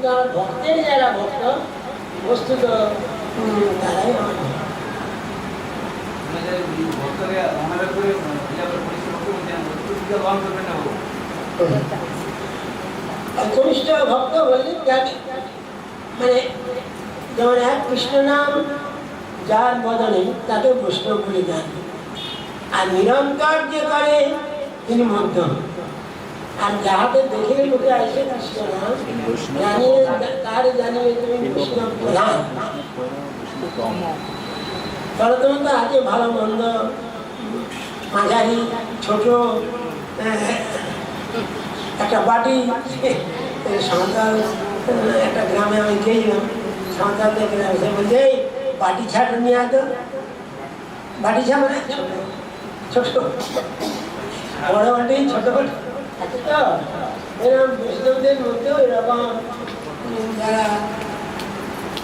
কিন্তু আমার ভক্তের যারা ভক্ত বস্তুত তারাই আমার ভক্ত। আমাদের এই ভক্তকে ওনারা করে পূজা করে পরিশ্রম করতে বলছেন পূজা গ্রহণ করবেন না বাবু আর কনিষ্ঠ ভক্ত বললেন মানে যেমন এক কৃষ্ণ নাম যার বদলে তাকে বৈষ্ণব বলে দেন আর নিরন্তর যে করে তিনি মধ্যম আর যাহাকে দেখে লোকে আসে জানিয়ে তার জানিয়ে তুমি বৈষ্ণব তাহলে তোমার তো আছে ভালো মন্দ মাঝারি ছোট একটা বাটি সাঁওতাল আহ, একটা গ্রামে আমি গেছিলাম সাঁওতালদের গ্রামে সে বলছে "এই, বাটি ছাড় নিয়ে আতো বাটি ছাড় মানে? ছোট ছোট। বড় বাটি ছোট বাটি। এরকম বৈষ্ণবদের মধ্যেও এরকম যারা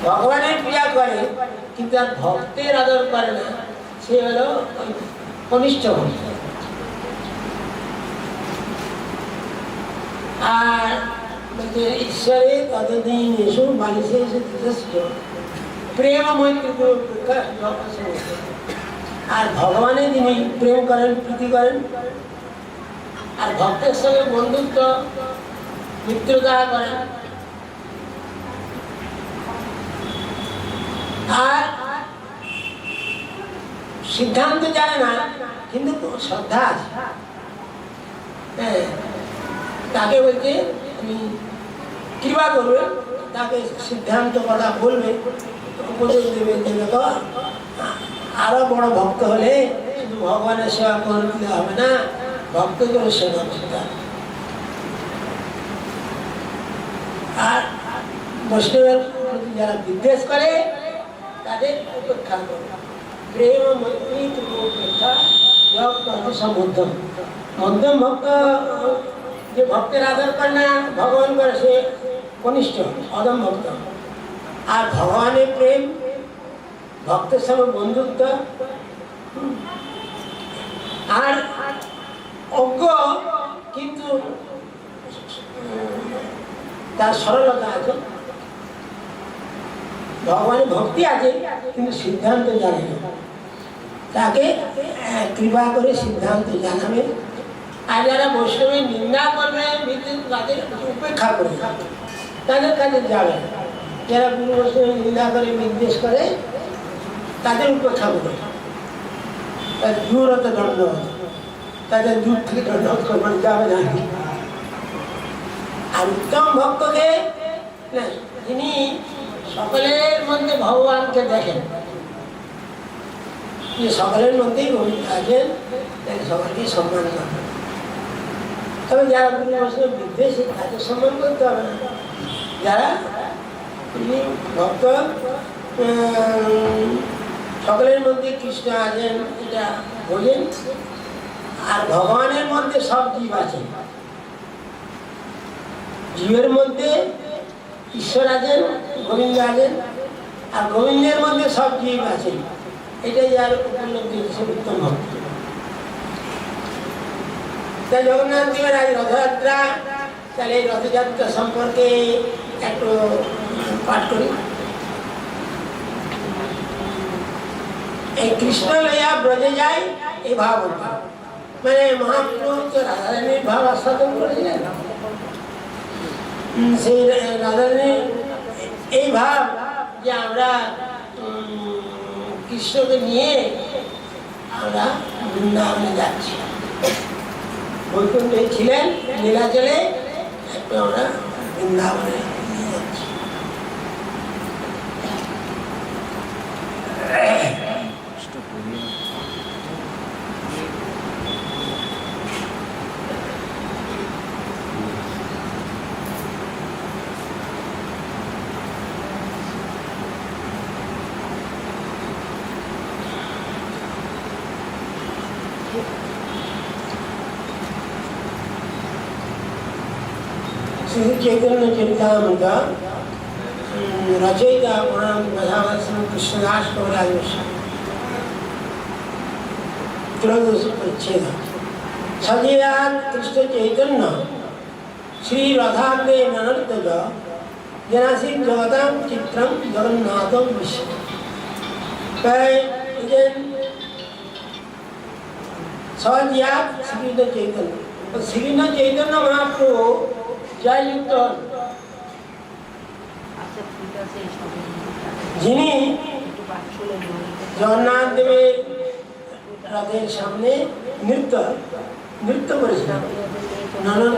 ভগবানের পূজা করে, কিন্তু আর ভক্তের আদর করে না। সে হলো কনিষ্ঠ আর ঈশ্বরে ততদিন এসো বালিশে এসে যথেষ্ট প্রেম মৈত্রী আর ভগবানের তিনি প্রেম করেন, প্রীতি করেন। আর ভক্তের সঙ্গে বন্ধুত্ব মিত্রতা করেন আর সিদ্ধান্ত জানে না, কিন্তু শ্রদ্ধা আছে। হ্যাঁ তাকে বলছে, তুমি কৃপা করবে, তাকে সিদ্ধান্ত কথা বলবে, উপদেশ দেবে আরও বড় ভক্ত হলে শুধু ভগবানের সেবা করলে হবে না। ভক্তদের সেবা করতে হবে। আর বৈষ্ণবের প্রতি যারা বিদ্বেষ করে, তাদের উপেক্ষা করে। প্রেম, মৈত্রী উপেক্ষা মধ্যম মধ্যম ভক্ত, যে ভক্তের আদর করে না, ভগবান করে সে কনিষ্ঠ অদম ভক্ত। আর ভগবানের প্রেম, ভক্তের সঙ্গে বন্ধুত্ব। আর তার সরলতা আছে। ভগবানের ভক্তি আছে, কিন্তু সিদ্ধান্ত জানে না। তাকে কৃপা করে সিদ্ধান্ত জানাবে। আর যারা বৈষ্ণবের নিন্দা করবে তাদের উপেক্ষা করবে তাদের কাছে যাবে। যারা গুরু বৈষ্ণবের নিন্দা করে নির্দেশ করে, তাদের উপেক্ষা করবে তাদের দূরত দণ্ড তাদের দূর থেকে দণ্ড করবেন যাবে না। আর উত্তম ভক্তকে না, যিনি সকলের মধ্যে ভগবানকে দেখেন। যে সকলের মধ্যেই গোবিন্দ আছেন তাই সকলকে সম্মান করবেন তবে যারা গুরু বৈষ্ণব বিদ্বেষী তাদের সম্মান করতে হবে না। যারা তিনি ভক্ত সকলের মধ্যে কৃষ্ণ আছেন এটা বোঝেন আর ভগবানের মধ্যে সব জীব আছে। জীবের মধ্যে ঈশ্বর আছেন, গোবিন্দ আছেন, আর গোবিন্দের মধ্যে সব জীব আছেন এটাই যার উপলব্ধি উত্তম ভক্ত। জগন্নাথ দেবের আজ রথযাত্রা, তাহলে এই রথযাত্রা সম্পর্কে একটু পাঠ করি। এই কৃষ্ণ লইয়া ব্রজে যায়, এই ভাব মানে মহাপ্রভু তো রাধারানীর ভাব আস্বাদন করেছিলেন। সেই রাধারানীর এই ভাব যে আমরা কৃষ্ণকে নিয়ে আমরা বৃন্দাবনে যাচ্ছি। বৈকুণ্ঠে ছিলেন নীলাচলে আমরা বৃন্দাবনে নিয়ে যাচ্ছি। चैतन्य చైతన్య रचयिता రచయిత మన కథావత్సం కృష్ణదాస్ గౌరాజేశ్వర त्रयोदश परिच्छेद। सदयान कृष्ण चैतन्य, श्री रथाग्रे ननर्तद जनासी जगतां चित्रम जगन्नाथम विश्व। सदयान श्री चैतन्य। श्री चैतन्य महाप्रभु জয়। আচ্ছা আছে যিনি। জগন্নাথ দেবের রথের সামনে নৃত্য নৃত্য করেছিলেন ননদ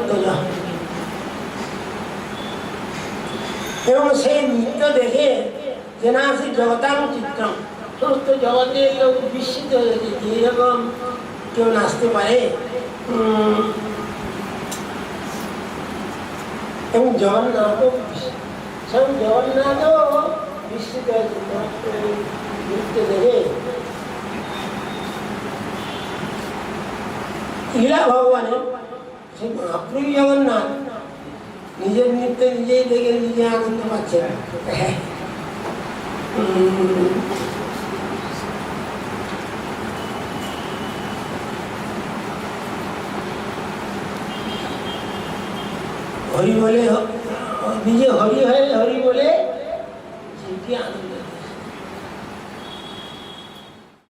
এবং সেই নৃত্য দেখে জেনাসি জগতাং চিত্রম সমস্ত জগতে লোক বিস্মিত হয়েছে যে এরকম কেউ নাচতে পারে উম, এবং জগন্নাথও বিস্মিত। স্বয়ং জগন্নাথও বিস্মিত হয়েছে মহাপ্রভুর নৃত্য দেখে লীলা ভগবানের সেই মহাপ্রভু জগন্নাথ নিজের নৃত্য নিজেই দেখে নিজে আনন্দ পাচ্ছে উম, হরি বলে হ- নিজে হরি হয়ে হরি বলে সেটি আনন্দ